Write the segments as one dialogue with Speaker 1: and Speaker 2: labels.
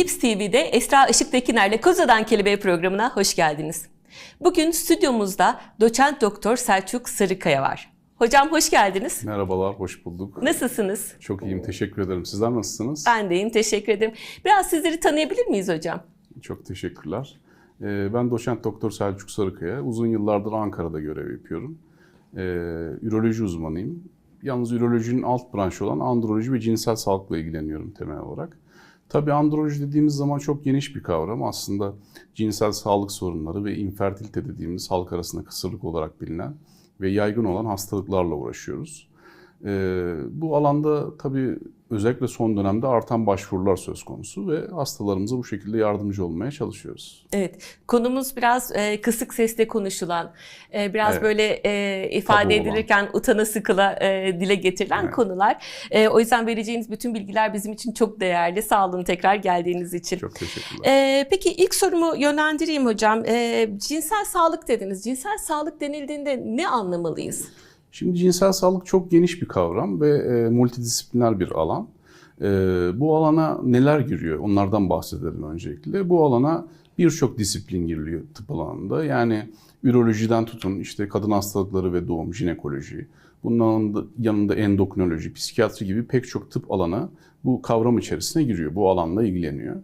Speaker 1: Elips TV'de Esra Işıktekiner'le Koza'dan Kelebeğe programına hoş geldiniz. Bugün stüdyomuzda doçent doktor Selçuk Sarıkaya var. Hocam hoş geldiniz.
Speaker 2: Merhabalar, hoş bulduk.
Speaker 1: Nasılsınız?
Speaker 2: Çok iyiyim, teşekkür ederim. Sizler nasılsınız?
Speaker 1: Ben deyim, teşekkür ederim. Biraz sizleri tanıyabilir miyiz hocam?
Speaker 2: Çok teşekkürler. Ee, Ben doçent doktor Selçuk Sarıkaya. Uzun yıllardır Ankara'da görev yapıyorum. Ee, Üroloji uzmanıyım. Yalnız ürolojinin alt branşı olan androloji ve cinsel sağlıkla ilgileniyorum temel olarak. Tabii androloji dediğimiz zaman çok geniş bir kavram. Aslında cinsel sağlık sorunları ve infertilite dediğimiz halk arasında kısırlık olarak bilinen ve yaygın olan hastalıklarla uğraşıyoruz. Ee, bu alanda tabii özellikle son dönemde artan başvurular söz konusu ve hastalarımıza bu şekilde yardımcı olmaya çalışıyoruz.
Speaker 1: Evet, konumuz biraz e, kısık sesle konuşulan, e, biraz
Speaker 2: Evet.
Speaker 1: böyle e, ifade
Speaker 2: Tabu olan.
Speaker 1: edilirken utana sıkıla e, dile getirilen
Speaker 2: Evet.
Speaker 1: konular. E, o yüzden vereceğiniz bütün bilgiler bizim için çok değerli. Sağ olun tekrar geldiğiniz için.
Speaker 2: Çok teşekkürler.
Speaker 1: Ee, peki ilk sorumu yönlendireyim hocam. Ee, cinsel sağlık dediniz. Cinsel sağlık denildiğinde ne anlamalıyız?
Speaker 2: Şimdi cinsel sağlık çok geniş bir kavram ve e, multidisipliner bir alan. E, bu alana neler giriyor? Onlardan bahsedelim öncelikle. Bu alana birçok disiplin giriliyor tıp alanında. Yani ürolojiden tutun işte kadın hastalıkları ve doğum, jinekoloji, da- yanında endokrinoloji, psikiyatri gibi pek çok tıp alanı bu kavram içerisine giriyor. Bu alanla ilgileniyor.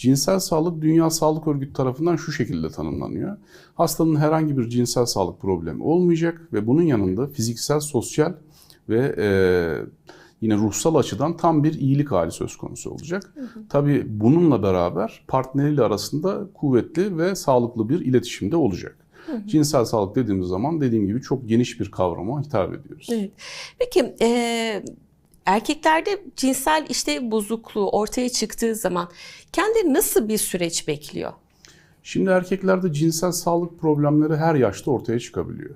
Speaker 2: Cinsel sağlık Dünya Sağlık Örgütü tarafından şu şekilde tanımlanıyor. Hastanın herhangi bir cinsel sağlık problemi olmayacak ve bunun yanında fiziksel, sosyal ve e, yine ruhsal açıdan tam bir iyilik hali söz konusu olacak. Tabii bununla beraber partneriyle arasında kuvvetli ve sağlıklı bir iletişimde olacak. Cinsel sağlık dediğimiz zaman dediğim gibi çok geniş bir kavrama hitap ediyoruz.
Speaker 1: Evet. Peki e, erkeklerde cinsel işte bozukluğu ortaya çıktığı zaman kendi nasıl bir süreç bekliyor?
Speaker 2: Şimdi erkeklerde cinsel sağlık problemleri her yaşta ortaya çıkabiliyor.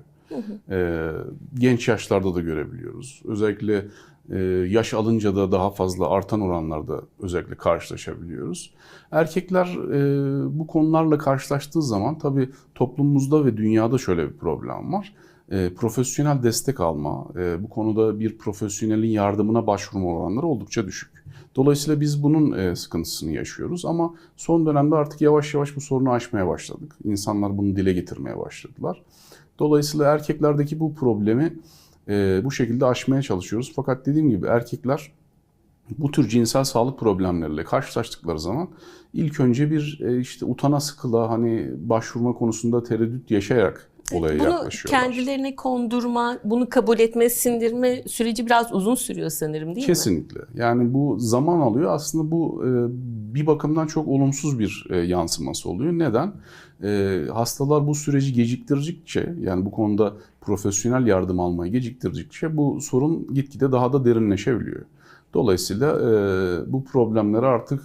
Speaker 2: Ee, genç yaşlarda da görebiliyoruz. Özellikle e, yaş alınca da daha fazla artan oranlarda özellikle karşılaşabiliyoruz. Erkekler e, bu konularla karşılaştığı zaman tabii toplumumuzda ve dünyada şöyle bir problem var. E, profesyonel destek alma, e, bu konuda bir profesyonelin yardımına başvurma oranları oldukça düşük. Dolayısıyla biz bunun e, sıkıntısını yaşıyoruz ama son dönemde artık yavaş yavaş bu sorunu aşmaya başladık. İnsanlar bunu dile getirmeye başladılar. Dolayısıyla erkeklerdeki bu problemi e, bu şekilde aşmaya çalışıyoruz. Fakat dediğim gibi erkekler bu tür cinsel sağlık problemleriyle karşılaştıkları zaman ilk önce bir e, işte utana sıkıla hani başvurma konusunda tereddüt yaşayarak olaya
Speaker 1: Bunu
Speaker 2: yaklaşıyorlar.
Speaker 1: kendilerine kondurma, bunu kabul etme, sindirme süreci biraz uzun sürüyor sanırım değil mi?
Speaker 2: Kesinlikle. Yani bu zaman alıyor. Aslında bu e, bir bakımdan çok olumsuz bir e, yansıması oluyor. Neden? E, hastalar bu süreci geciktirdikçe yani bu konuda profesyonel yardım almayı geciktirdikçe bu sorun gitgide daha da derinleşebiliyor. Dolayısıyla bu problemleri artık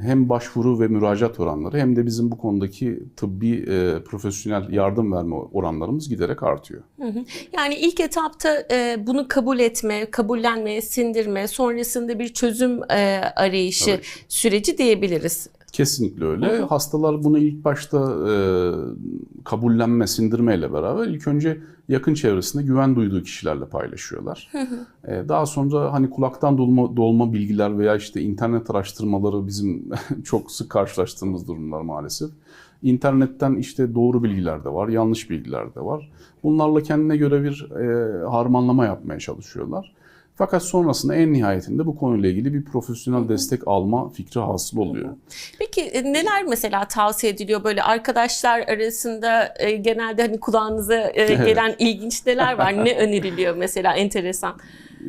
Speaker 2: hem başvuru ve müracaat oranları hem de bizim bu konudaki tıbbi e, profesyonel yardım verme oranlarımız giderek artıyor.
Speaker 1: Hı hı. Yani ilk etapta e, bunu kabul etme, kabullenme, sindirme, sonrasında bir çözüm e, arayışı
Speaker 2: Evet.
Speaker 1: süreci diyebiliriz.
Speaker 2: Kesinlikle öyle. Hastalar bunu ilk başta e, kabullenme, sindirmeyle beraber ilk önce yakın çevresinde güven duyduğu kişilerle paylaşıyorlar. E, daha sonra hani kulaktan dolma, dolma bilgiler veya işte internet araştırmaları bizim çok sık karşılaştığımız durumlar maalesef. İnternetten işte doğru bilgiler de var, yanlış bilgiler de var. Bunlarla kendine göre bir e, harmanlama yapmaya çalışıyorlar. Fakat sonrasında en nihayetinde bu konuyla ilgili bir profesyonel destek alma fikri hasıl oluyor.
Speaker 1: Peki e, neler mesela tavsiye ediliyor böyle arkadaşlar arasında e, genelde hani kulağınıza e, gelen ilginç neler var? ne öneriliyor mesela enteresan?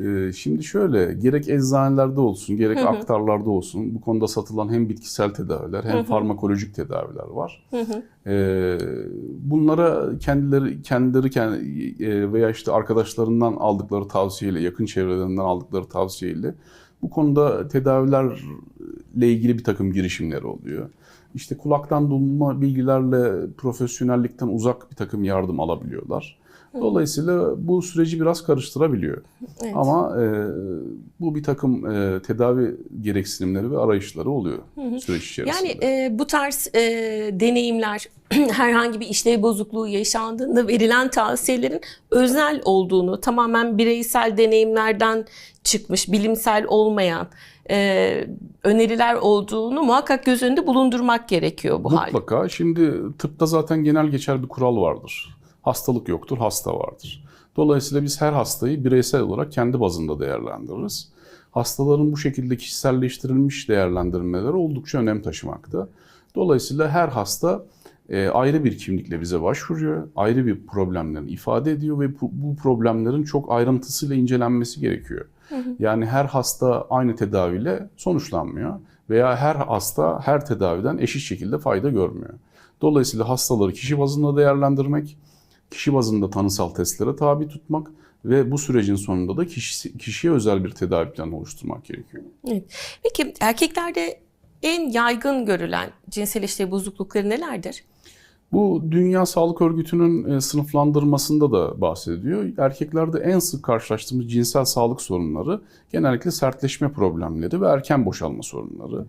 Speaker 2: Ee, Şimdi şöyle, gerek eczanelerde olsun, gerek aktarlarda olsun bu konuda satılan hem bitkisel tedaviler hem farmakolojik tedaviler var. Ee, Bunlara kendileri kendileri kendi- e, veya işte arkadaşlarından aldıkları tavsiyeyle, yakın çevrelerinden aldıkları tavsiyeyle bu konuda tedavilerle ilgili bir takım girişimleri oluyor. İşte kulaktan duyma bilgilerle profesyonellikten uzak bir takım yardım alabiliyorlar. Dolayısıyla bu süreci biraz karıştırabiliyor.
Speaker 1: Evet.
Speaker 2: Ama e, bu bir takım e, tedavi gereksinimleri ve arayışları oluyor süreç içerisinde.
Speaker 1: Yani e, bu tarz e, deneyimler herhangi bir işlev bozukluğu yaşandığında verilen tavsiyelerin öznel olduğunu, tamamen bireysel deneyimlerden çıkmış, bilimsel olmayan e, öneriler olduğunu muhakkak göz önünde bulundurmak gerekiyor bu halde.
Speaker 2: Mutlaka. Şimdi tıpta zaten genel geçer bir kural vardır. Hastalık yoktur, hasta vardır. Dolayısıyla biz her hastayı bireysel olarak kendi bazında değerlendiririz. Hastaların bu şekilde kişiselleştirilmiş değerlendirmeleri oldukça önem taşımakta. Dolayısıyla her hasta e, ayrı bir kimlikle bize başvuruyor, ayrı bir problemlerini ifade ediyor ve bu, bu problemlerin çok ayrıntısıyla incelenmesi gerekiyor. Yani her hasta aynı tedaviyle sonuçlanmıyor veya her hasta her tedaviden eşit şekilde fayda görmüyor. Dolayısıyla hastaları kişi bazında değerlendirmek, kişi bazında tanısal testlere tabi tutmak ve bu sürecin sonunda da kişi, kişiye özel bir tedavi planı oluşturmak gerekiyor.
Speaker 1: Evet. Peki erkeklerde en yaygın görülen cinsel işlev bozuklukları nelerdir?
Speaker 2: Bu Dünya Sağlık Örgütü'nün e, sınıflandırmasında da bahsediyor. Erkeklerde en sık karşılaştığımız cinsel sağlık sorunları genellikle sertleşme problemleri ve erken boşalma sorunları.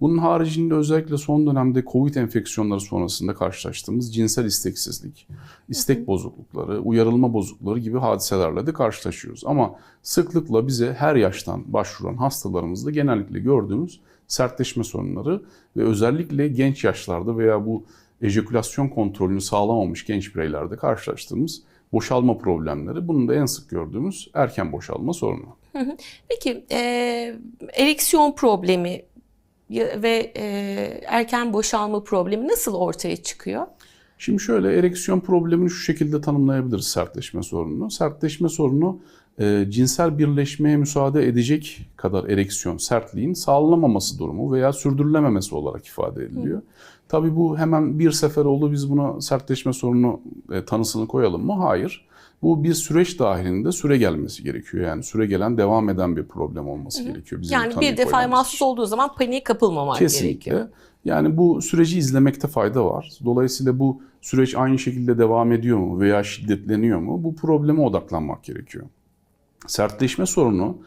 Speaker 2: Bunun haricinde özellikle son dönemde COVID enfeksiyonları sonrasında karşılaştığımız cinsel isteksizlik, istek bozuklukları, uyarılma bozuklukları gibi hadiselerle de karşılaşıyoruz. Ama sıklıkla bize her yaştan başvuran hastalarımızda genellikle gördüğümüz sertleşme sorunları ve özellikle genç yaşlarda veya bu ejekülasyon kontrolünü sağlamamış genç bireylerde karşılaştığımız boşalma problemleri. Bunun da en sık gördüğümüz erken boşalma sorunu.
Speaker 1: Peki e, ereksiyon problemi ve e, erken boşalma problemi nasıl ortaya çıkıyor?
Speaker 2: Şimdi şöyle ereksiyon problemini şu şekilde tanımlayabiliriz sertleşme sorununu. Sertleşme sorunu e, cinsel birleşmeye müsaade edecek kadar ereksiyon sertliğin sağlanamaması durumu veya sürdürülememesi olarak ifade ediliyor. Tabii bu hemen bir sefer oldu biz buna sertleşme sorunu e, tanısını koyalım mı? Hayır. Bu bir süreç dahilinde süre gelmesi gerekiyor. Yani süre gelen devam eden bir problem olması gerekiyor. bizim
Speaker 1: Yani bir defa mahsus olduğu zaman paniğe kapılmamak
Speaker 2: Kesinlikle.
Speaker 1: gerekiyor.
Speaker 2: Yani bu süreci izlemekte fayda var. Dolayısıyla bu süreç aynı şekilde devam ediyor mu veya şiddetleniyor mu? Bu probleme odaklanmak gerekiyor. Sertleşme sorunu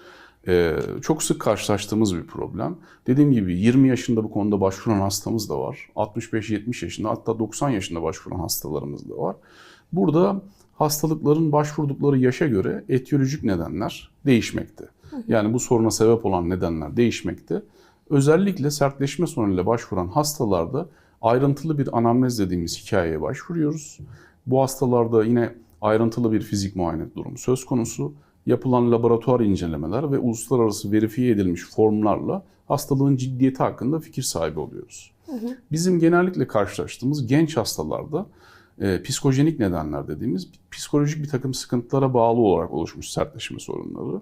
Speaker 2: e, çok sık karşılaştığımız bir problem. Dediğim gibi 20 yaşında bu konuda başvuran hastamız da var. 65-70 yaşında hatta 90 yaşında başvuran hastalarımız da var. Burada hastalıkların başvurdukları yaşa göre etiyolojik nedenler değişmekte. Yani bu soruna sebep olan nedenler değişmekte. Özellikle sertleşme sorunuyla başvuran hastalarda ayrıntılı bir anamnez dediğimiz hikayeye başvuruyoruz. Bu hastalarda yine ayrıntılı bir fizik muayene durumu söz konusu. Yapılan laboratuvar incelemeler ve uluslararası verifiye edilmiş formlarla hastalığın ciddiyeti hakkında fikir sahibi oluyoruz. Bizim genellikle karşılaştığımız genç hastalarda e, psikojenik nedenler dediğimiz psikolojik bir takım sıkıntılara bağlı olarak oluşmuş sertleşme sorunları.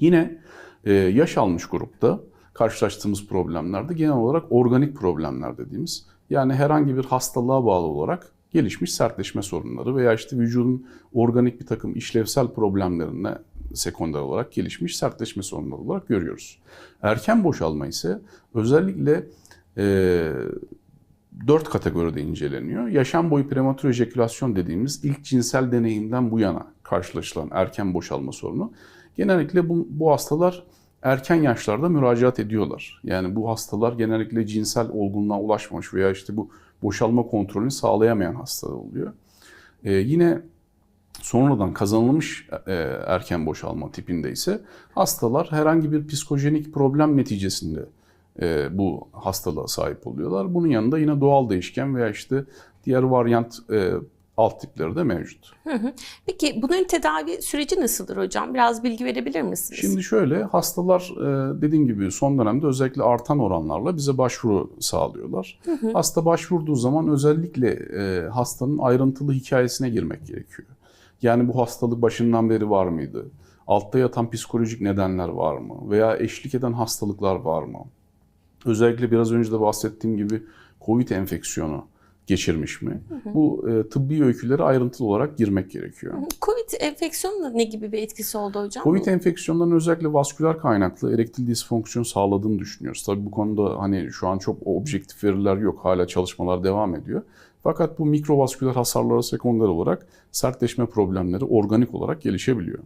Speaker 2: Yine e, yaş almış grupta karşılaştığımız problemlerde genel olarak organik problemler dediğimiz yani herhangi bir hastalığa bağlı olarak gelişmiş sertleşme sorunları veya işte vücudun organik bir takım işlevsel problemlerine sekonder olarak gelişmiş sertleşme sorunları olarak görüyoruz. Erken boşalma ise özellikle e, dört kategoride inceleniyor. Yaşam boyu prematür ejekülasyon dediğimiz ilk cinsel deneyimden bu yana karşılaşılan erken boşalma sorunu. Genellikle bu, bu hastalar erken yaşlarda müracaat ediyorlar. Yani bu hastalar genellikle cinsel olgunluğa ulaşmamış veya işte bu boşalma kontrolünü sağlayamayan hastalar oluyor. Ee, yine sonradan kazanılmış e, erken boşalma tipinde ise hastalar herhangi bir psikojenik problem neticesinde e, bu hastalığa sahip oluyorlar. Bunun yanında yine doğal değişken veya işte diğer varyant e, alt tipleri de mevcut.
Speaker 1: Peki bunların tedavi süreci nasıldır hocam? Biraz bilgi verebilir misiniz?
Speaker 2: Şimdi şöyle hastalar e, dediğim gibi son dönemde özellikle artan oranlarla bize başvuru sağlıyorlar. Hasta başvurduğu zaman özellikle e, hastanın ayrıntılı hikayesine girmek gerekiyor. Yani bu hastalık başından beri var mıydı? Altta yatan psikolojik nedenler var mı? Veya eşlik eden hastalıklar var mı? Özellikle biraz önce de bahsettiğim gibi COVID enfeksiyonu geçirmiş mi? Bu e, tıbbi öykülere ayrıntılı olarak girmek gerekiyor.
Speaker 1: Covid enfeksiyonun ne gibi bir etkisi oldu hocam?
Speaker 2: Covid enfeksiyonlarının özellikle vasküler kaynaklı erektil disfonksiyon sağladığını düşünüyoruz. Tabii bu konuda hani şu an çok objektif veriler yok. Hala çalışmalar devam ediyor. Fakat bu mikrovasküler hasarlara sekonder olarak sertleşme problemleri organik olarak gelişebiliyor.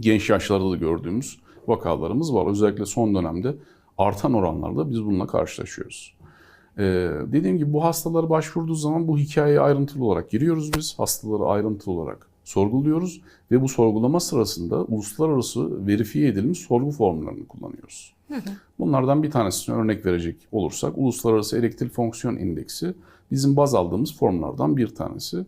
Speaker 2: Genç yaşlarda da gördüğümüz vakalarımız var. Özellikle son dönemde artan oranlarda biz bununla karşılaşıyoruz. Ee, dediğim gibi bu hastalara başvurduğu zaman bu hikayeye ayrıntılı olarak giriyoruz biz. Hastaları ayrıntılı olarak sorguluyoruz ve bu sorgulama sırasında uluslararası verifiye edilmiş sorgu formlarını kullanıyoruz. Bunlardan bir tanesine örnek verecek olursak Uluslararası Erektil Fonksiyon İndeksi bizim baz aldığımız formlardan bir tanesi.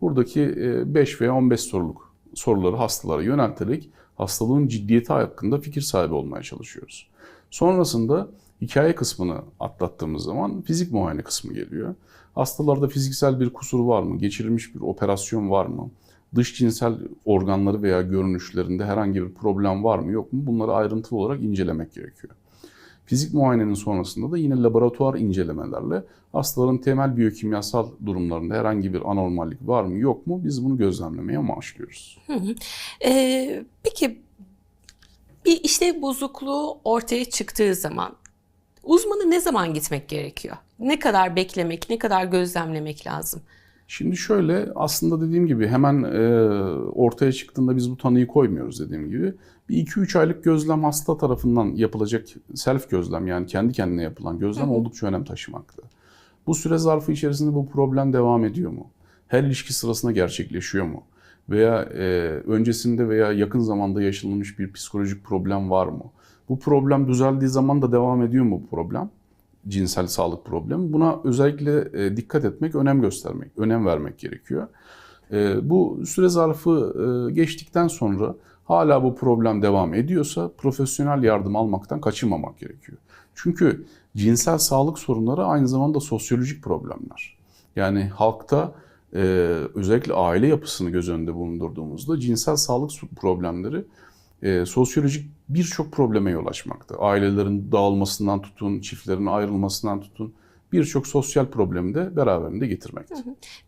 Speaker 2: Buradaki e, 5 veya 15 soruluk soruları hastalara yönelterek hastalığın ciddiyeti hakkında fikir sahibi olmaya çalışıyoruz. Sonrasında hikaye kısmını atlattığımız zaman fizik muayene kısmı geliyor. Hastalarda fiziksel bir kusur var mı? Geçirilmiş bir operasyon var mı? Dış cinsel organları veya görünüşlerinde herhangi bir problem var mı yok mu? Bunları ayrıntılı olarak incelemek gerekiyor. Fizik muayenenin sonrasında da yine laboratuvar incelemelerle hastaların temel biyokimyasal durumlarında herhangi bir anormallik var mı yok mu biz bunu gözlemlemeye amaçlıyoruz.
Speaker 1: Ee, peki bir işlev bozukluğu ortaya çıktığı zaman uzmanı ne zaman gitmek gerekiyor? Ne kadar beklemek, ne kadar gözlemlemek lazım?
Speaker 2: Şimdi şöyle aslında dediğim gibi hemen e, ortaya çıktığında biz bu tanıyı koymuyoruz dediğim gibi. Bir 2-3 aylık gözlem hasta tarafından yapılacak self gözlem yani kendi kendine yapılan gözlem oldukça önem taşımakta. Bu süre zarfı içerisinde bu problem devam ediyor mu? Her ilişki sırasında gerçekleşiyor mu? Veya e, öncesinde veya yakın zamanda yaşanılmış bir psikolojik problem var mı? Bu problem düzeldiği zaman da devam ediyor mu bu problem? cinsel sağlık problemi. Buna özellikle e, dikkat etmek, önem göstermek, önem vermek gerekiyor. E, bu süre zarfı e, geçtikten sonra hala bu problem devam ediyorsa profesyonel yardım almaktan kaçınmamak gerekiyor. Çünkü cinsel sağlık sorunları aynı zamanda sosyolojik problemler. Yani halkta özellikle aile yapısını göz önünde bulundurduğumuzda cinsel sağlık problemleri sosyolojik birçok probleme yol açmakta. Ailelerin dağılmasından tutun, çiftlerin ayrılmasından tutun birçok sosyal problemi de beraberinde getirmekte.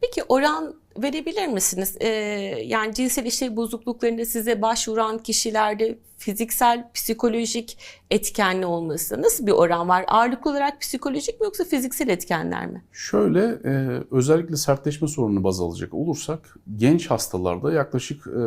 Speaker 1: Peki oran verebilir misiniz? Ee, yani cinsel işlev bozukluklarında size başvuran kişilerde fiziksel, psikolojik etkenli olması nasıl bir oran var? Ağırlıklı olarak psikolojik mi yoksa fiziksel etkenler mi?
Speaker 2: Şöyle e, özellikle sertleşme sorununu baz alacak olursak genç hastalarda yaklaşık e,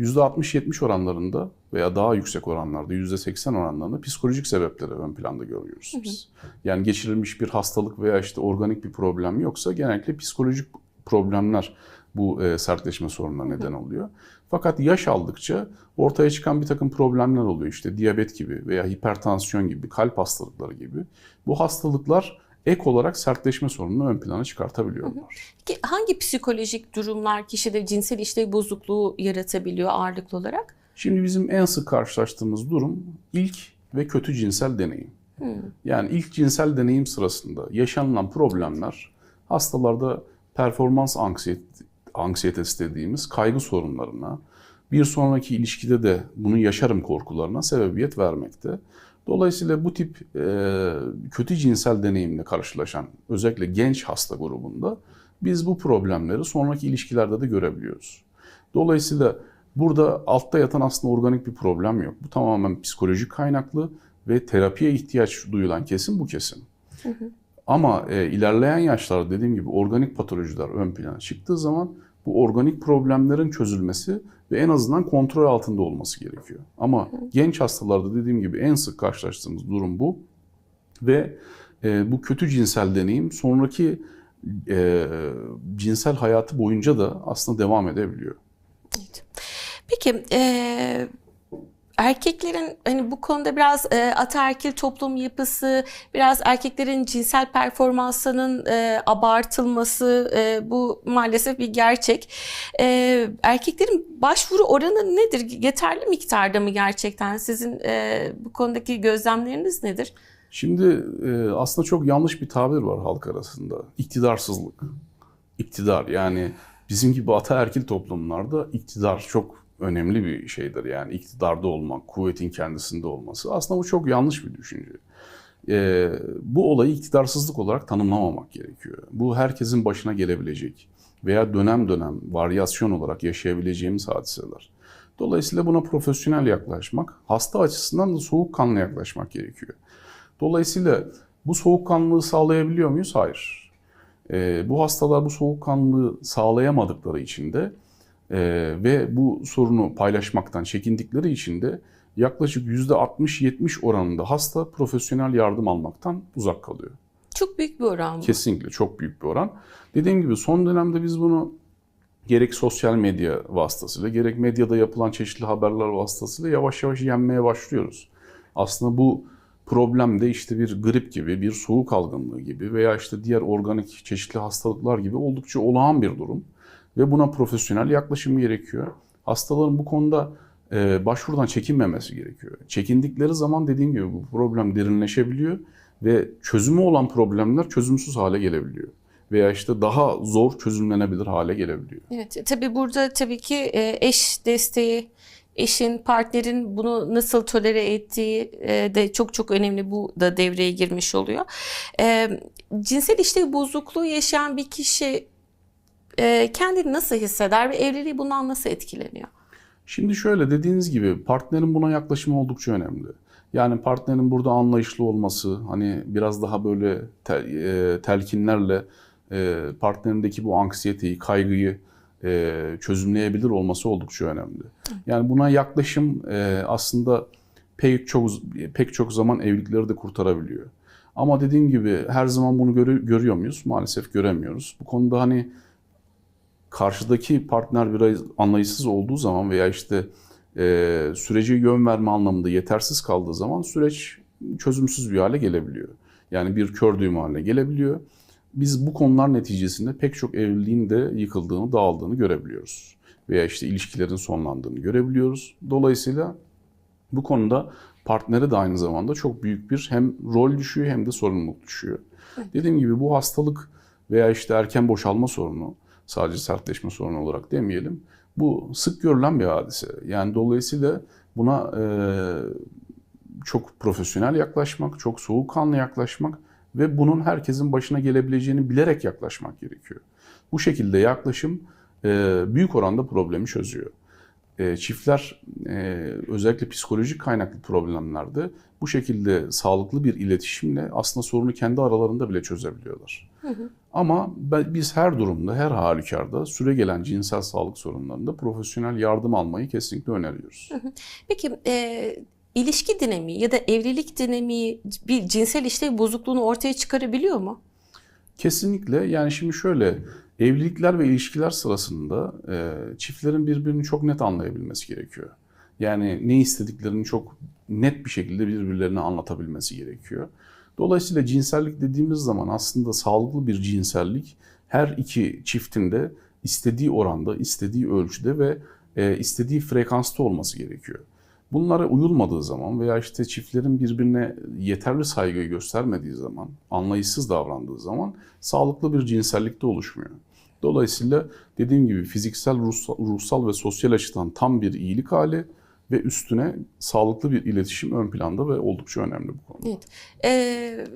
Speaker 2: %60-70 oranlarında veya daha yüksek oranlarda %80 oranlarında psikolojik sebepleri ön planda görüyoruz biz. Yani geçirilmiş bir hastalık veya işte organik bir problem yoksa genellikle psikolojik problemler bu e, sertleşme sorununa neden oluyor. Fakat yaş aldıkça ortaya çıkan bir takım problemler oluyor. İşte diyabet gibi veya hipertansiyon gibi, kalp hastalıkları gibi. Bu hastalıklar ek olarak sertleşme sorununu ön plana çıkartabiliyorlar.
Speaker 1: Peki hangi psikolojik durumlar kişide cinsel işlev bozukluğu yaratabiliyor ağırlıklı olarak?
Speaker 2: Şimdi bizim en sık karşılaştığımız durum ilk ve kötü cinsel deneyim. Yani ilk cinsel deneyim sırasında yaşanılan problemler hastalarda performans anksiyet anksiyetesi dediğimiz kaygı sorunlarına, bir sonraki ilişkide de bunu yaşarım korkularına sebebiyet vermekte. Dolayısıyla bu tip e, kötü cinsel deneyimle karşılaşan özellikle genç hasta grubunda biz bu problemleri sonraki ilişkilerde de görebiliyoruz. Dolayısıyla burada altta yatan aslında organik bir problem yok. Bu tamamen psikolojik kaynaklı ve terapiye ihtiyaç duyulan kesim bu kesim. Ama e, ilerleyen yaşlarda dediğim gibi organik patolojiler ön plana çıktığı zaman bu organik problemlerin çözülmesi ve en azından kontrol altında olması gerekiyor. Ama genç hastalarda dediğim gibi en sık karşılaştığımız durum bu. Ve e, bu kötü cinsel deneyim sonraki e, cinsel hayatı boyunca da aslında devam edebiliyor.
Speaker 1: Peki e, erkeklerin hani bu konuda biraz e, ataerkil toplum yapısı, biraz erkeklerin cinsel performansının e, abartılması e, bu maalesef bir gerçek. E, erkeklerin başvuru oranı nedir? Yeterli miktarda mı gerçekten? Sizin e, bu konudaki gözlemleriniz nedir?
Speaker 2: Şimdi e, aslında çok yanlış bir tabir var halk arasında. İktidarsızlık. İktidar yani bizim gibi ataerkil toplumlarda iktidar çok önemli bir şeydir. Yani iktidarda olmak, kuvvetin kendisinde olması. Aslında bu çok yanlış bir düşünce. E, bu olayı iktidarsızlık olarak tanımlamamak gerekiyor. Bu herkesin başına gelebilecek veya dönem dönem varyasyon olarak yaşayabileceğimiz hadiseler. Dolayısıyla buna profesyonel yaklaşmak, hasta açısından da soğukkanlı yaklaşmak gerekiyor. Dolayısıyla bu soğukkanlılığı sağlayabiliyor muyuz? Hayır. E, bu hastalar bu soğukkanlılığı sağlayamadıkları için de e, ve bu sorunu paylaşmaktan çekindikleri için de yaklaşık %60-70 oranında hasta profesyonel yardım almaktan uzak kalıyor.
Speaker 1: Çok büyük bir oran bu.
Speaker 2: Kesinlikle çok büyük bir oran. Dediğim gibi son dönemde biz bunu gerek sosyal medya vasıtasıyla gerek medyada yapılan çeşitli haberler vasıtasıyla yavaş yavaş yenmeye başlıyoruz. Aslında bu problem de işte bir grip gibi, bir soğuk algınlığı gibi veya işte diğer organik çeşitli hastalıklar gibi oldukça olağan bir durum. Ve buna profesyonel yaklaşım gerekiyor. Hastaların bu konuda e, başvurudan çekinmemesi gerekiyor. Çekindikleri zaman dediğim gibi bu problem derinleşebiliyor ve çözümü olan problemler çözümsüz hale gelebiliyor. Veya işte daha zor çözümlenebilir hale gelebiliyor.
Speaker 1: Evet, tabii burada tabii ki e, eş desteği, eşin, partnerin bunu nasıl tolere ettiği e, de çok çok önemli. Bu da devreye girmiş oluyor. E, cinsel işlev bozukluğu yaşayan bir kişi e, kendini nasıl hisseder ve evliliği bundan nasıl etkileniyor?
Speaker 2: Şimdi şöyle dediğiniz gibi partnerin buna yaklaşımı oldukça önemli. Yani partnerin burada anlayışlı olması, hani biraz daha böyle tel- e, telkinlerle e, partnerindeki bu anksiyeteyi, kaygıyı e, çözümleyebilir olması oldukça önemli. Yani buna yaklaşım e, aslında pek çok pek çok zaman evlilikleri de kurtarabiliyor. Ama dediğim gibi her zaman bunu görü- görüyor muyuz? Maalesef göremiyoruz. Bu konuda hani karşıdaki partner biraz anlayışsız olduğu zaman veya işte e, sürece yön verme anlamında yetersiz kaldığı zaman süreç çözümsüz bir hale gelebiliyor. Yani bir kör düğüm haline gelebiliyor. Biz bu konular neticesinde pek çok evliliğin de yıkıldığını, dağıldığını görebiliyoruz. Veya işte ilişkilerin sonlandığını görebiliyoruz. Dolayısıyla bu konuda partnere de aynı zamanda çok büyük bir hem rol düşüyor hem de sorumluluk düşüyor. Dediğim gibi bu hastalık veya işte erken boşalma sorunu sadece sertleşme sorunu olarak demeyelim. Bu sık görülen bir hadise. Yani dolayısıyla buna e, çok profesyonel yaklaşmak, çok soğukkanlı yaklaşmak ve bunun herkesin başına gelebileceğini bilerek yaklaşmak gerekiyor. Bu şekilde yaklaşım e, büyük oranda problemi çözüyor. E, çiftler e, özellikle psikolojik kaynaklı problemlerde bu şekilde sağlıklı bir iletişimle aslında sorunu kendi aralarında bile çözebiliyorlar. Ama ben- biz her durumda, her halükarda süre gelen cinsel sağlık sorunlarında profesyonel yardım almayı kesinlikle öneriyoruz.
Speaker 1: Peki e, ilişki dinamiği ya da evlilik dinamiği bir cinsel işlev bozukluğunu ortaya çıkarabiliyor mu?
Speaker 2: Kesinlikle yani şimdi şöyle evlilikler ve ilişkiler sırasında e, çiftlerin birbirini çok net anlayabilmesi gerekiyor. Yani ne istediklerini çok net bir şekilde birbirlerine anlatabilmesi gerekiyor. Dolayısıyla cinsellik dediğimiz zaman aslında sağlıklı bir cinsellik her iki çiftin de istediği oranda, istediği ölçüde ve e, istediği frekansta olması gerekiyor. Bunlara uyulmadığı zaman veya işte çiftlerin birbirine yeterli saygıyı göstermediği zaman, anlayışsız davrandığı zaman sağlıklı bir cinsellik de oluşmuyor. Dolayısıyla dediğim gibi fiziksel, ruhsal, ruhsal ve sosyal açıdan tam bir iyilik hali ve üstüne sağlıklı bir iletişim ön planda ve oldukça önemli bu konuda.
Speaker 1: Evet. Ee,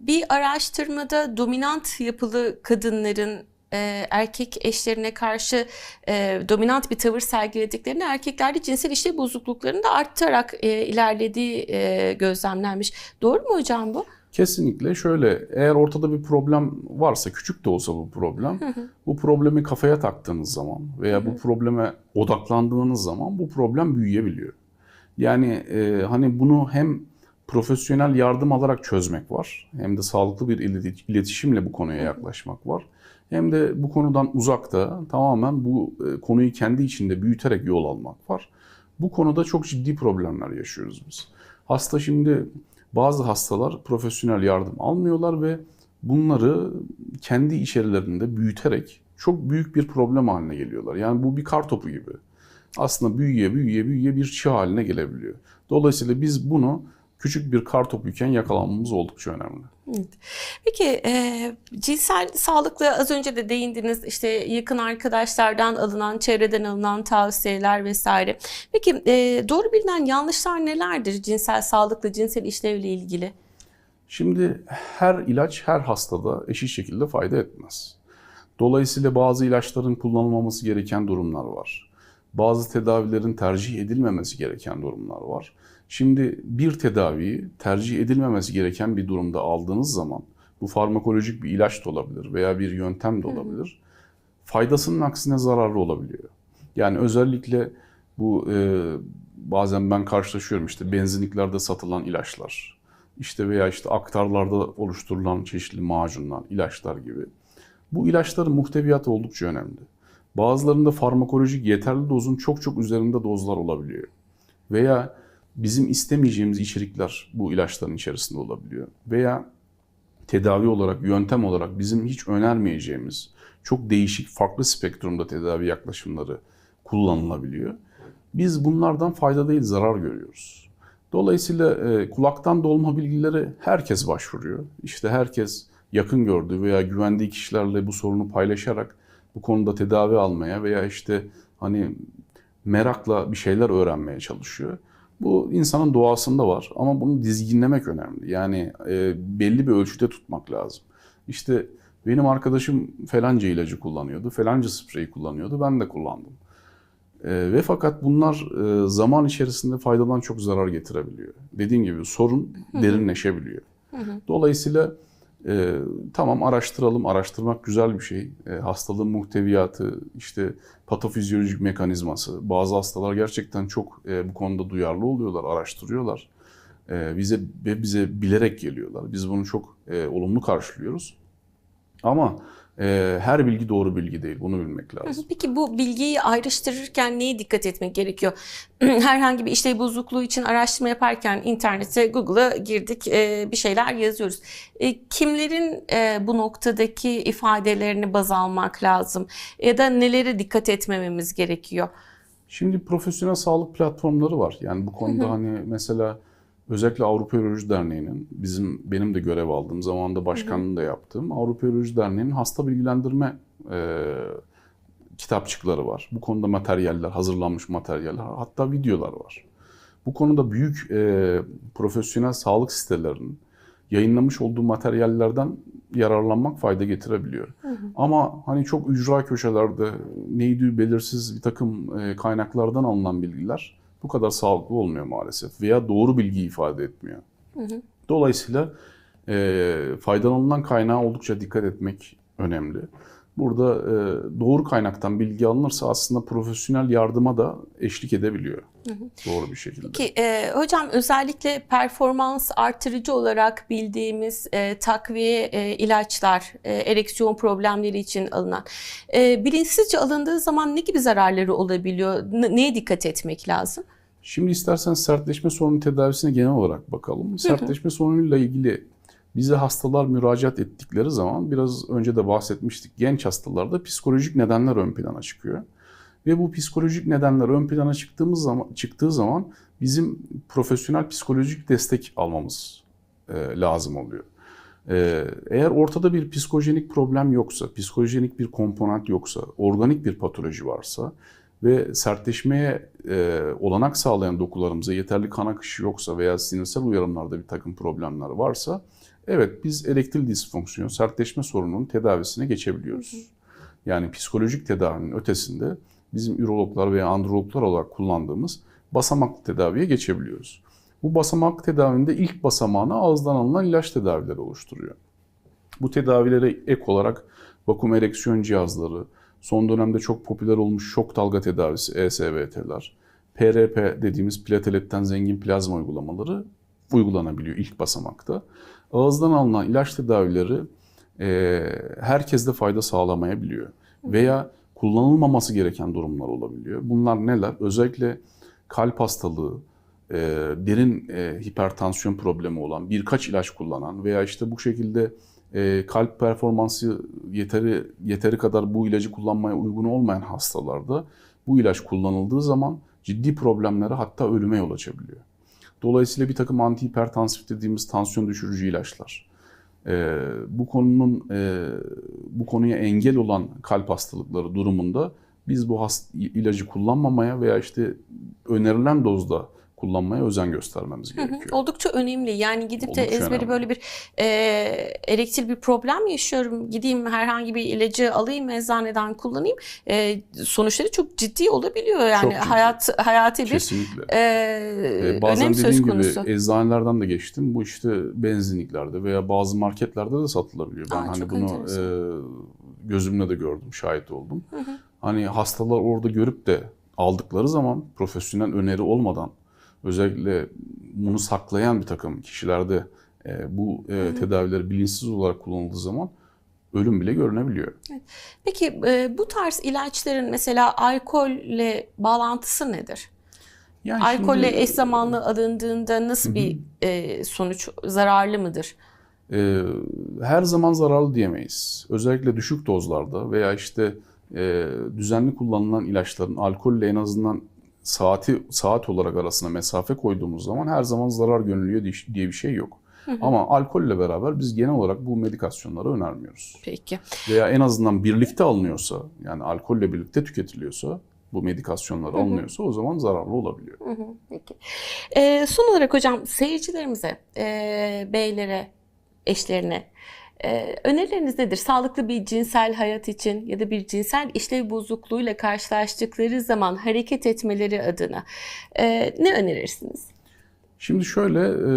Speaker 1: bir araştırmada dominant yapılı kadınların e, erkek eşlerine karşı e, dominant bir tavır sergilediklerini erkeklerde cinsel işlev bozukluklarının da artarak e, ilerlediği e, gözlemlenmiş. Doğru mu hocam bu?
Speaker 2: Kesinlikle şöyle eğer ortada bir problem varsa küçük de olsa bu problem bu problemi kafaya taktığınız zaman veya bu probleme odaklandığınız zaman bu problem büyüyebiliyor. Yani e, hani bunu hem profesyonel yardım alarak çözmek var hem de sağlıklı bir ileti- iletişimle bu konuya yaklaşmak var. Hem de bu konudan uzakta tamamen bu e, konuyu kendi içinde büyüterek yol almak var. Bu konuda çok ciddi problemler yaşıyoruz biz. Hasta şimdi bazı hastalar profesyonel yardım almıyorlar ve bunları kendi içerilerinde büyüterek çok büyük bir problem haline geliyorlar. Yani bu bir kar topu gibi. Aslında büyüye büyüye büyüye bir çığ haline gelebiliyor. Dolayısıyla biz bunu küçük bir kar topuyken yakalanmamız oldukça önemli.
Speaker 1: Evet. Peki e, cinsel sağlıkla az önce de değindiniz işte yakın arkadaşlardan alınan, çevreden alınan tavsiyeler vesaire. Peki e, doğru bilinen yanlışlar nelerdir cinsel sağlıkla, cinsel işlevle ilgili?
Speaker 2: Şimdi her ilaç her hastada eşit şekilde fayda etmez. Dolayısıyla bazı ilaçların kullanılmaması gereken durumlar var. Bazı tedavilerin tercih edilmemesi gereken durumlar var. Şimdi bir tedaviyi tercih edilmemesi gereken bir durumda aldığınız zaman Bu farmakolojik bir ilaç da olabilir veya bir yöntem de olabilir. Faydasının aksine zararlı olabiliyor. Yani özellikle bu e, bazen ben karşılaşıyorum işte benzinliklerde satılan ilaçlar, işte veya işte aktarlarda oluşturulan çeşitli macunlar, ilaçlar gibi. Bu ilaçların muhteviyatı oldukça önemli. Bazılarında farmakolojik yeterli dozun çok çok üzerinde dozlar olabiliyor. Veya bizim istemeyeceğimiz içerikler bu ilaçların içerisinde olabiliyor. Veya tedavi olarak, yöntem olarak bizim hiç önermeyeceğimiz çok değişik, farklı spektrumda tedavi yaklaşımları kullanılabiliyor. Biz bunlardan fayda değil zarar görüyoruz. Dolayısıyla e, kulaktan dolma bilgileri herkes başvuruyor. İşte herkes yakın gördüğü veya güvendiği kişilerle bu sorunu paylaşarak bu konuda tedavi almaya veya işte hani merakla bir şeyler öğrenmeye çalışıyor. Bu insanın doğasında var ama bunu dizginlemek önemli. Yani e, belli bir ölçüde tutmak lazım. İşte benim arkadaşım falanca ilacı kullanıyordu, falanca spreyi kullanıyordu, ben de kullandım. E, ve fakat bunlar e, zaman içerisinde faydadan çok zarar getirebiliyor. Dediğim gibi sorun derinleşebiliyor. Dolayısıyla e, tamam araştıralım, araştırmak güzel bir şey. E, hastalığın muhteviyatı, işte patofizyolojik mekanizması. Bazı hastalar gerçekten çok e, bu konuda duyarlı oluyorlar, araştırıyorlar. E, bize ve bize bilerek geliyorlar. Biz bunu çok e, olumlu karşılıyoruz. Ama e, her bilgi doğru bilgi değil. Bunu bilmek lazım.
Speaker 1: Peki bu bilgiyi ayrıştırırken neye dikkat etmek gerekiyor? Herhangi bir işlev bozukluğu için araştırma yaparken internete, Google'a girdik, e, bir şeyler yazıyoruz. E, Kimlerin e, bu noktadaki ifadelerini baz almak lazım? Ya da nelere dikkat etmememiz gerekiyor?
Speaker 2: Şimdi profesyonel sağlık platformları var. Yani bu konuda hani mesela özellikle Avrupa Uroloji Derneği'nin bizim benim de görev aldığım zamanda başkanlığını da yaptığım Avrupa Uroloji Derneği'nin hasta bilgilendirme e, kitapçıkları var. Bu konuda materyaller, hazırlanmış materyaller, hatta videolar var. Bu konuda büyük e, profesyonel sağlık sitelerinin yayınlamış olduğu materyallerden yararlanmak fayda getirebiliyor. Ama hani çok ücra köşelerde neydi belirsiz bir takım e, kaynaklardan alınan bilgiler bu kadar sağlıklı olmuyor maalesef veya doğru bilgi ifade etmiyor. Dolayısıyla e, faydalanılan kaynağa oldukça dikkat etmek önemli. Burada e, doğru kaynaktan bilgi alınırsa aslında profesyonel yardıma da eşlik edebiliyor. Doğru bir şekilde.
Speaker 1: Ki e, hocam özellikle performans artırıcı olarak bildiğimiz e, takviye e, ilaçlar, e, ereksiyon problemleri için alınan e, bilinçsizce alındığı zaman ne gibi zararları olabiliyor? N- neye dikkat etmek lazım?
Speaker 2: Şimdi istersen sertleşme sorunu tedavisine genel olarak bakalım. Sertleşme sorunuyla ilgili bize hastalar müracaat ettikleri zaman biraz önce de bahsetmiştik. Genç hastalarda psikolojik nedenler ön plana çıkıyor. Ve bu psikolojik nedenler ön plana çıktığımız zaman çıktığı zaman bizim profesyonel psikolojik destek almamız e, lazım oluyor. E, eğer ortada bir psikojenik problem yoksa, psikojenik bir komponent yoksa, organik bir patoloji varsa ve sertleşmeye e, olanak sağlayan dokularımıza yeterli kan akışı yoksa veya sinirsel uyarımlarda bir takım problemler varsa evet biz erektil disfonksiyon, sertleşme sorununun tedavisine geçebiliyoruz. Yani psikolojik tedavinin ötesinde bizim ürologlar veya androloglar olarak kullandığımız basamaklı tedaviye geçebiliyoruz. Bu basamaklı tedavinde ilk basamağını ağızdan alınan ilaç tedavileri oluşturuyor. Bu tedavilere ek olarak vakum ereksiyon cihazları, son dönemde çok popüler olmuş şok dalga tedavisi ESVT'ler, PRP dediğimiz plateletten zengin plazma uygulamaları uygulanabiliyor ilk basamakta. Ağızdan alınan ilaç tedavileri e, herkeste fayda sağlamayabiliyor. Veya kullanılmaması gereken durumlar olabiliyor. Bunlar neler? Özellikle kalp hastalığı, e, derin e, hipertansiyon problemi olan, birkaç ilaç kullanan veya işte bu şekilde e, kalp performansı yeteri yeteri kadar bu ilacı kullanmaya uygun olmayan hastalarda bu ilaç kullanıldığı zaman ciddi problemlere hatta ölüme yol açabiliyor. Dolayısıyla bir takım antihipertansif dediğimiz tansiyon düşürücü ilaçlar, e, bu konunun e, bu konuya engel olan kalp hastalıkları durumunda biz bu hast ilacı kullanmamaya veya işte önerilen dozda kullanmaya özen göstermemiz gerekiyor.
Speaker 1: Oldukça önemli. Yani gidip de
Speaker 2: Oldukça
Speaker 1: ezberi
Speaker 2: önemli.
Speaker 1: böyle bir e, erektil bir problem yaşıyorum. Gideyim herhangi bir ilacı alayım eczaneden kullanayım. E, sonuçları çok ciddi olabiliyor. Yani
Speaker 2: Çok ciddi.
Speaker 1: hayat hayati bir
Speaker 2: Kesinlikle.
Speaker 1: e,
Speaker 2: Ee, bazen
Speaker 1: önem söz konusu.
Speaker 2: gibi eczanelerden de geçtim. Bu işte benzinliklerde veya bazı marketlerde de satılabiliyor. Ben
Speaker 1: Aa,
Speaker 2: hani bunu
Speaker 1: enteresan.
Speaker 2: e, gözümle de gördüm, şahit oldum. Hani hastalar orada görüp de aldıkları zaman profesyonel öneri olmadan özellikle bunu saklayan bir takım kişilerde e, bu e, tedavileri bilinçsiz olarak kullanıldığı zaman ölüm bile görünebiliyor.
Speaker 1: Peki e, bu tarz ilaçların mesela alkolle bağlantısı nedir?
Speaker 2: Yani
Speaker 1: Alkolle
Speaker 2: şimdi-
Speaker 1: eş zamanlı alındığında nasıl bir e, sonuç zararlı mıdır?
Speaker 2: Ee, her zaman zararlı diyemeyiz. Özellikle düşük dozlarda veya işte e, düzenli kullanılan ilaçların alkolle en azından saati saat olarak arasına mesafe koyduğumuz zaman her zaman zarar görülüyor diye- bir şey yok. Ama alkolle beraber biz genel olarak bu medikasyonları önermiyoruz.
Speaker 1: Peki.
Speaker 2: Veya en azından birlikte alınıyorsa yani alkolle birlikte tüketiliyorsa bu medikasyonlar alınıyorsa o zaman zararlı olabiliyor.
Speaker 1: Peki. E, son olarak hocam seyircilerimize, e, beylere, eşlerine e, önerileriniz nedir? Sağlıklı bir cinsel hayat için ya da bir cinsel işlev bozukluğuyla karşılaştıkları zaman hareket etmeleri adına e, ne önerirsiniz?
Speaker 2: Şimdi şöyle e,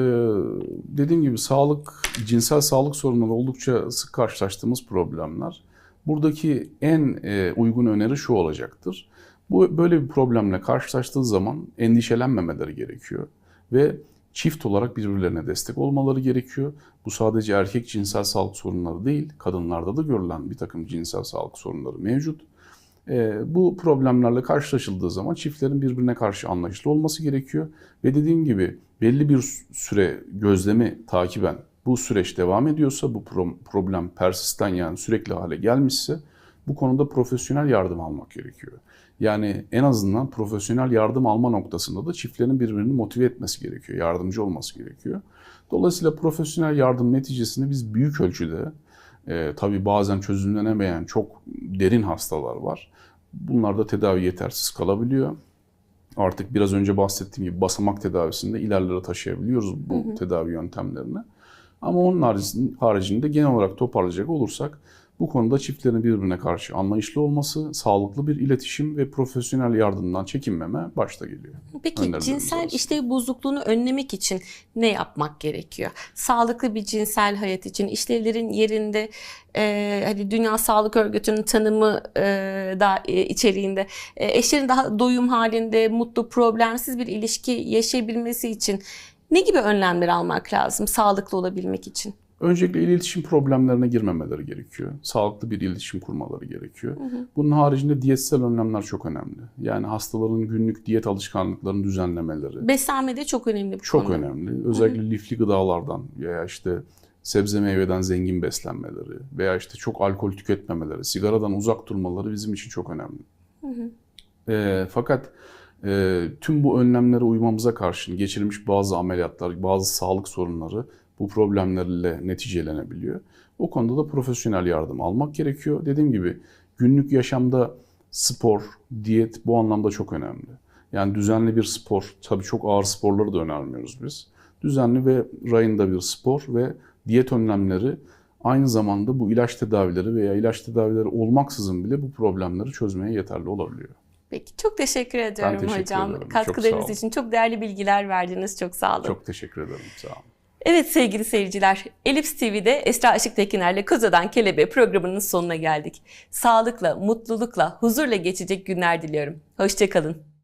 Speaker 2: dediğim gibi sağlık, cinsel sağlık sorunları oldukça sık karşılaştığımız problemler. Buradaki en e, uygun öneri şu olacaktır. Bu böyle bir problemle karşılaştığı zaman endişelenmemeleri gerekiyor ve çift olarak birbirlerine destek olmaları gerekiyor. Bu sadece erkek cinsel sağlık sorunları değil, kadınlarda da görülen bir takım cinsel sağlık sorunları mevcut. E, bu problemlerle karşılaşıldığı zaman çiftlerin birbirine karşı anlayışlı olması gerekiyor. Ve dediğim gibi belli bir süre gözlemi takiben bu süreç devam ediyorsa, bu pro- problem persisten yani sürekli hale gelmişse bu konuda profesyonel yardım almak gerekiyor. Yani en azından profesyonel yardım alma noktasında da çiftlerin birbirini motive etmesi gerekiyor, yardımcı olması gerekiyor. Dolayısıyla profesyonel yardım neticesinde biz büyük ölçüde e, tabii bazen çözümlenemeyen çok derin hastalar var. Bunlarda tedavi yetersiz kalabiliyor. Artık biraz önce bahsettiğim gibi basamak tedavisinde ilerlere taşıyabiliyoruz bu tedavi yöntemlerini. Ama onun haricinde genel olarak toparlayacak olursak bu konuda çiftlerin birbirine karşı anlayışlı olması, sağlıklı bir iletişim ve profesyonel yardımdan çekinmeme başta geliyor.
Speaker 1: Peki cinsel
Speaker 2: arasında.
Speaker 1: işlev bozukluğunu önlemek için ne yapmak gerekiyor? Sağlıklı bir cinsel hayat için işlevlerin yerinde e, hani Dünya Sağlık Örgütü'nün tanımı e, da e, içeriğinde e, eşlerin daha doyum halinde mutlu problemsiz bir ilişki yaşayabilmesi için ne gibi önlemler almak lazım sağlıklı olabilmek için?
Speaker 2: Öncelikle iletişim problemlerine girmemeleri gerekiyor. Sağlıklı bir iletişim kurmaları gerekiyor. Bunun haricinde diyetsel önlemler çok önemli. Yani hastaların günlük diyet alışkanlıklarını düzenlemeleri
Speaker 1: Beslenme de çok önemli bu
Speaker 2: çok
Speaker 1: konu.
Speaker 2: önemli. Özellikle lifli gıdalardan veya işte sebze meyveden zengin beslenmeleri veya işte çok alkol tüketmemeleri, sigaradan uzak durmaları bizim için çok önemli. Ee, fakat e, tüm bu önlemlere uymamıza karşın geçirilmiş bazı ameliyatlar, bazı sağlık sorunları bu problemlerle neticelenebiliyor. O konuda da profesyonel yardım almak gerekiyor. Dediğim gibi günlük yaşamda spor, diyet bu anlamda çok önemli. Yani düzenli bir spor, tabii çok ağır sporları da önermiyoruz biz. Düzenli ve rayında bir spor ve diyet önlemleri aynı zamanda bu ilaç tedavileri veya ilaç tedavileri olmaksızın bile bu problemleri çözmeye yeterli olabiliyor.
Speaker 1: Peki çok teşekkür ediyorum
Speaker 2: teşekkür
Speaker 1: hocam.
Speaker 2: ederim. Çok
Speaker 1: Katkılarınız
Speaker 2: olun.
Speaker 1: için çok değerli bilgiler verdiniz. Çok sağ olun.
Speaker 2: Çok teşekkür ederim. Sağ olun.
Speaker 1: Evet sevgili seyirciler, Elips TV'de Esra Işık Tekiner'le Koza'dan Kelebeğe programının sonuna geldik. Sağlıkla, mutlulukla, huzurla geçecek günler diliyorum. Hoşçakalın.